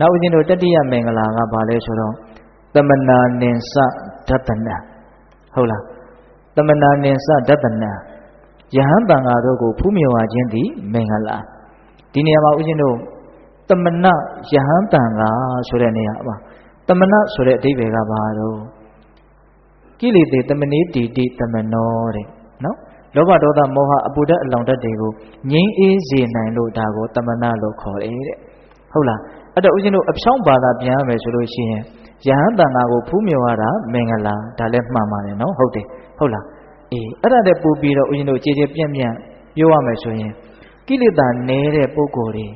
နောက်ဦးဇင်းတို့တတိယမင်္ဂလာကဘာလဲဆိုတော့တမနာနင်္စဒတနာဟုတ်လားတမနာနင်္စဒတနာယဟန်တန်ဃာတို့ကိုဖူးမြော်ဝခြင်းသည်မင်္ဂလာဒီနေရာမှာဦးဇင်းတို့တမနယဟန်တန်ဃာဆိုတဲ့နေရာမှာတမနဆိုတဲ့အဓိပ္ပာယ်ကဘာတော့ကိလေသေတမနေတီတိတမနောတဲ့နော်လောဘဒေါသမောဟအပူဓာတ်အလောင်ဓာတ်တွေကိုငြိမ်းအေးစေနိုင်လို့ဒါကိုတမနာလို့ခေါ်တယ်တဲ့ဟုတ်လား အဲ့တော့ဦးဇင်းတို့အဖြောင်းဘာသာပြန်ရမယ်ဆိုလို့ရှိရင်ယဟန်တန်ဃာကိုဖူးမြော်ရတာမင်္ဂလာဒါလည်းမှန်ပါတယ်နော်ဟုတ်တယ်ဟုတ်လားအေးအဲ့ဒါတည်းပူပြီးတော့ဦးဇင်းတို့ကြည်ကြည်ပြန့်ပြန့်ပြောရမယ်ဆိုရင်ကိလေသာနည်းတဲ့ပုံကိုယ်တွေ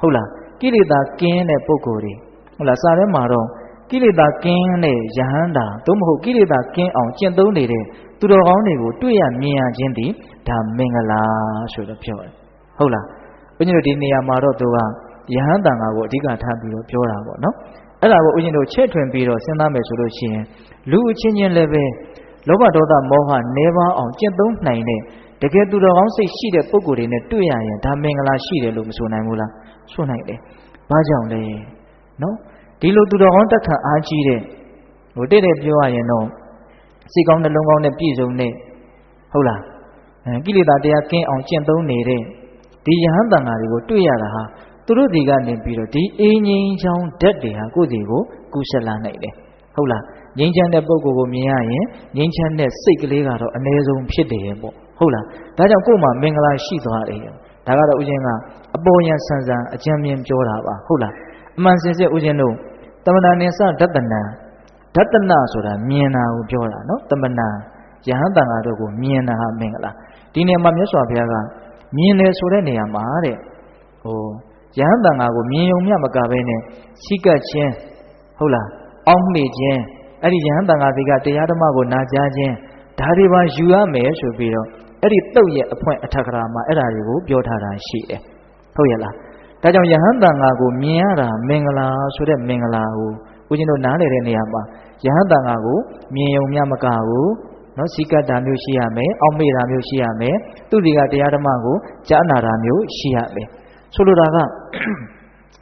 ဟုတ်လားကိလေသာကင်းတဲ့ပုံကိုယ်တွေဟုတ်လားစာထဲမှာတော့ကိလေသာကင်းတဲ့ယဟန်တာသို့မဟုတ်ကိလေသာကင်းအောင်ကျင့်သုံးနေတဲ့သူတော်ကောင်းတွေကိုတွေ့ရမြင်ရခြင်းဒီဒါမင်္ဂလာဆိုတော့ပြောတယ်ဟုတ်လားဘုန်းကြီးတို့ဒီနေရာမှာတော့သူက ယဟန်တန်ဃာကိုအဓိကထားပြီးတော့ပြောတာပေါ့နော်အဲ့ဒါကိုဦးဇင်းတို့ချဲ့ထွင်ပြီးတော့စဉ်းစားမယ်ဆိုလို့ရှိရင်လူအချင်းချင်းလည်းပဲလောဘဒေါသမောဟနေပါအောင်ကျင့်သုံးနိုင်တဲ့တကယ်သူတော်ကောင်းစိတ်ရှိတဲ့ပုံကိုယ်တွေနဲ့တွေ့ရရင်ဒါမင်္ဂလာရှိတယ်လို့မဆိုနိုင်ဘူးလားဆိုနိုင်တယ်။ဘာကြောင့်လဲနော်ဒီလိုသူတော်ကောင်းတက်ခံအားကြီးတဲ့ဟိုတဲ့တဲ့ပြောရရင်တော့စိတ်ကောင်းနှလုံးကောင်းနဲ့ပြည့်စုံတဲ့ဟုတ်လားအဲကိလေသာတရားကင်းအောင်ကျင့်သုံးနေတဲ့ဒီယဟန်တန်ဃာတွေကိုတွေ့ရတာဟာ သူတို့ဒီကနေပြီးတော့ဒီအင်းငိမ့်ချောင်းဓာတ်တွေဟာကိုယ့်ဒီကိုကူးဆက်လာနိုင်တယ်ဟုတ်လားငိမ့်ချမ်းတဲ့ပုံကိုယ်ကိုမြင်ရရင်ငိမ့်ချမ်းတဲ့စိတ်ကလေးကတော့အ ਨੇ ဆုံးဖြစ်တယ်ပေါ့ဟုတ်လားဒါကြောင့်ကိုယ်မှာမင်္ဂလာရှိသွားတယ်ဒါကတော့ဥစဉ်ကအပေါ်ယံဆန်ဆန်အကြံမြင်ပြောတာပါဟုတ်လားအမှန်စင်စစ်ဥစဉ်တို့တမနာနိစ္စဒတနာဒတနာဆိုတာမြင်တာကိုပြောတာနော်တမနာယဟန်တန်ဃာတို့ကိုမြင်တာဟာမင်္ဂလာဒီနေရာမှာမြတ်စွာဘုရားကမြင်တယ်ဆိုတဲ့နေရာမှာတဲ့ဟို ယဟန်တန်ဃာကိုမြင်ုံမြမကပဲနဲ့စိကတ်ခြင်းဟုတ်လားအောက်မေ့ခြင်းအဲ့ဒီယဟန်တန်ဃာတွေကတရားဓမ္မကိုနာကြားခြင်းဒါတွေပါယူရမယ်ဆိုပြီးတော့အဲ့ဒီတုတ်ရဲ့အဖွင့်အထက်ကရာမှာအဲ့ဒါတွေကိုပြောထားတာရှိတယ်ဟုတ်ရဲ့လားဒါကြောင့်ယဟန်တန်ဃာကိုမြင်ရတာမင်္ဂလာဆိုတဲ့မင်္ဂလာကိုဦးဇင်းတို့နားလည်တဲ့နေရာမှာယဟန်တန်ဃာကိုမြင်ုံမြမကဘူးနော်စီကတ်တာမျိုးရှိရမယ်အောက်မေ့တာမျိုးရှိရမယ်သူဒီကတရားဓမ္မကိုကြားနာတာမျိုးရှိရမယ် ဆိုလိုတာက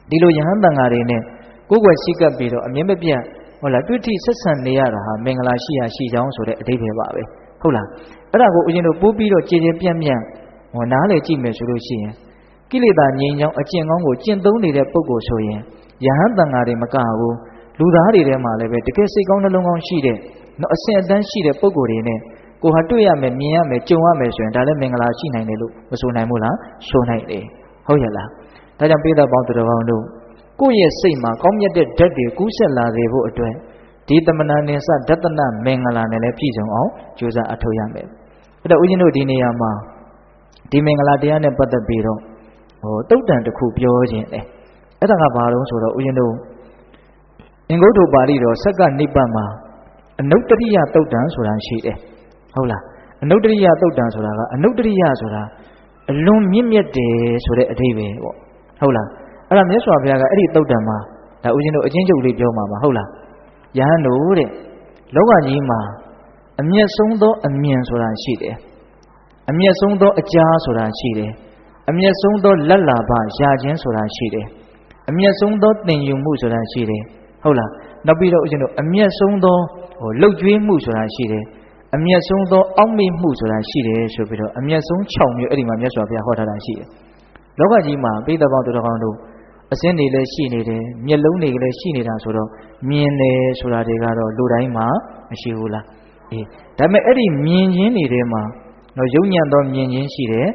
ဒီလိုယဟန်တန်ဃာတွေနဲ့ကိုယ်ွယ်စီကတ်ပြီးတော့အမြင်မပြတ်ဟုတ်လားတွေ့ထိဆက်ဆံနေရတာဟာမင်္ဂလာရှိရရှိကြောင်းဆိုတဲ့အဓိပ္ပာယ်ပါပဲဟုတ်လားအဲ့ဒါကိုဦးဇင်းတို့ပိုးပြီးတော့ကြည်ကြည်ပြန့်ပြန့်ဟောနားလေကြည့်မယ်ဆိုလို့ရှိရင်ကိလေသာငြိမ်းချောင်းအကျင့်ကောင်းကိုကျင့်သုံးနေတဲ့ပုဂ္ဂိုလ်ဆိုရင်ယဟန်တန်ဃာတွေမကဘူးလူသားတွေထဲမှာလည်းပဲတကယ်စိတ်ကောင်းနှလုံးကောင်းရှိတဲ့နော်အစဉ်အတန်းရှိတဲ့ပုဂ္ဂိုလ်တွေနဲ့ကိုဟာတွေ့ရမယ်မြင်ရမယ်ကြုံရမယ်ဆိုရင်ဒါလည်းမင်္ဂလာရှိနိုင်တယ်လို့မဆိုနိုင်ဘူးလားဆိုနိုင်တယ် ဟုတ်ရဲ့လားဒါကြောင့်ပိဿပေါင်းသူတော်ကောင်းတို့ကိုယ့်ရဲ့စိတ်မှာကောင်းမြတ်တဲ့ဓာတ်တွေကူးဆက်လာစေဖို့အတွက်ဒီတမနာနိစ္စဒတနမင်္ဂလာနဲ့လည်းပြည့်စုံအောင်ကြိုးစားအထောက်ရမယ်အဲ့တော့ဦးဇင်းတို့ဒီနေရာမှာဒီမင်္ဂလာတရားနဲ့ပတ်သက်ပြီးတော့ဟိုတုတ်တန်တစ်ခုပြောခြင်းတယ်အဲ့ဒါကဘာလို့ဆိုတော့ဦးဇင်းတို့အင်္ဂုတ္တပါဠိတော်ဆက်ကနိဗ္ဗာန်မှာအနုတ္တရိယတုတ်တန်ဆိုတာရှိတယ်ဟုတ်လားအနုတ္တရိယတုတ်တန်ဆိုတာကအနုတ္တရိယဆိုတာ အလွန်မြင့်မြတ်တယ်ဆိုတဲ့အဓိပ္ပာယ်ပေါ့ဟုတ်လားအဲ့ဒါမြတ်စွာဘုရားကအဲ့ဒီတုတ်တန်မှာဒါဦးဇင်းတို့အချင်းချုပ်လေးပြောမှာပါဟုတ်လားယဟန်တို့တဲ့လောကကြီးမှာအမျက်ဆုံးသောအမြင်ဆိုတာရှိတယ်အမျက်ဆုံးသောအကြားဆိုတာရှိတယ်အမျက်ဆုံးသောလက်လာပရခြင်းဆိုတာရှိတယ်အမျက်ဆုံးသောသင်ယူမှုဆိုတာရှိတယ်ဟုတ်လားနောက်ပြီးတော့ဦးဇင်းတို့အမျက်ဆုံးသောဟိုလှုပ်ကြွေးမှုဆိုတာရှိတယ် အမျက်ဆုံးသောအောက်မေ့မှုဆိုတာရှိတယ်ဆိုပြီးတော့အမျက်ဆုံး6မျိုးအဲ့ဒီမှာမြတ်စွာဘုရားဟောထားတာရှိတယ်လောကကြီးမှာပိဋကပေါင်းသူတော်ကောင်းတို့အစင်းတွေလည်းရှိနေတယ်မျက်လုံးတွေလည်းရှိနေတာဆိုတော့မြင်တယ်ဆိုတာတွေကတော့လူတိုင်းမှာမရှိဘူးလားအေးဒါပေမဲ့အဲ့ဒီမြင်ခြင်းတွေထဲမှာတော့ယုံညံ့သောမြင်ခြင်းရှိတယ်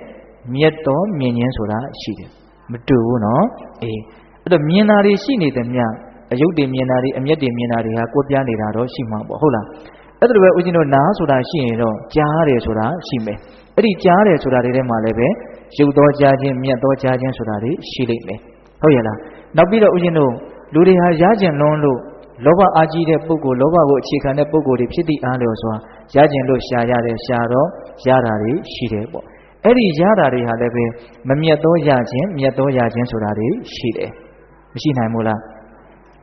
မြတ်သောမြင်ခြင်းဆိုတာရှိတယ်မတူဘူးနော်အေးအဲ့တော့မြင်တာတွေရှိနေတဲ့မြတ်အယုတ်တွေမြင်တာတွေအမျက်တွေမြင်တာတွေဟာကိုယ်ပြားနေတာတော့ရှိမှာပေါ့ဟုတ်လား အဲ့ဒါလိုပဲဦးဇင်းတို့နားဆိုတာရှိရင်တော့ကြားတယ်ဆိုတာရှိမယ်အဲ့ဒီကြားတယ်ဆိုတာတွေထဲမှာလည်းပဲရုပ်သောကြားခြင်းမြတ်သောကြားခြင်းဆိုတာတွေရှိလိမ့်မယ်ဟုတ်ရဲ့လားနောက်ပြီးတော့ဦးဇင်းတို့လူတွေဟာရကျင်လွန်းလို့လောဘအာကြီးတဲ့ပုဂ္ဂိုလ်လောဘကိုအခြေခံတဲ့ပုဂ္ဂိုလ်တွေဖြစ်သည့်အားလျော်စွာရကျင်လို့ရှာရတယ်ရှာတော့ရတာတွေရှိတယ်ပေါ့အဲ့ဒီရတာတွေဟာလည်းပဲမမြတ်သောရခြင်းမြတ်သောရခြင်းဆိုတာတွေရှိတယ်မရှိနိုင်ဘူးလား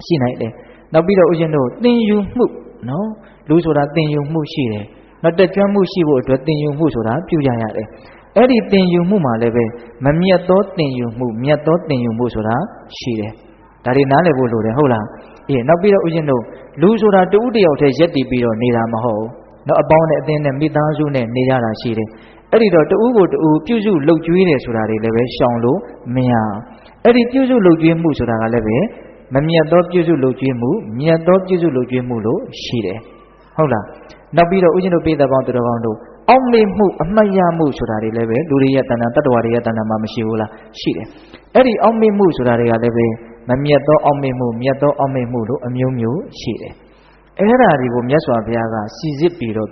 ရှိနိုင်တယ်နောက်ပြီးတော့ဦးဇင်းတို့သင်ယူမှု နော်လူဆိုတာသင်ယူမှုရှိတယ်နောက်တက်ကြွမှုရှိဖို့အတွက်သင်ယူမှုဆိုတာပြုကြရတယ်အဲ့ဒီသင်ယူမှုမှာလည်းပဲမမြတ်သောသင်ယူမှုမြတ်သောသင်ယူမှုဆိုတာရှိတယ်ဒါတွေနားလည်ဖို့လိုတယ်ဟုတ်လားအေးနောက်ပြီးတော့ဦးဇင်းတို့လူဆိုတာတဦးတယောက်တည်းရက်တည်ပြီးတော့နေတာမဟုတ်ဘူးနော်အပေါင်းနဲ့အသင်းနဲ့မိသားစုနဲ့နေကြတာရှိတယ်အဲ့ဒီတော့တဦးကိုတဦးပြုစုလှုပ်ကြွေးတယ်ဆိုတာတွေလည်းပဲရှောင်လို့မရအဲ့ဒီပြုစုလှုပ်ကြွေးမှုဆိုတာကလည်းပဲ မမြတ်သောပြုစုလှုပ်ကြွေးမှုမြတ်သောပြုစုလှုပ်ကြွေးမှုလို့ရှိတယ်ဟုတ်လားနောက်ပြီးတော့ဦးဇင်းတို့ပြည်သက်ပေါင်းသူတော်ကောင်းတို့အောက်မေ့မှုအမှတ်ရမှုဆိုတာတွေလည်းပဲလူတွေရဲ့တဏ္ဍာတတ္တဝါတွေရဲ့တဏ္ဍာမှာမရှိဘူးလားရှိတယ်အဲ့ဒီအောက်မေ့မှုဆိုတာတွေကလည်းပဲမမြတ်သောအောက်မေ့မှုမြတ်သောအောက်မေ့မှုလို့အမျိုးမျိုးရှိတယ်အဲ့ဒါတွေကိုမြတ်စွာဘုရားကစီစစ်ပြီးတော့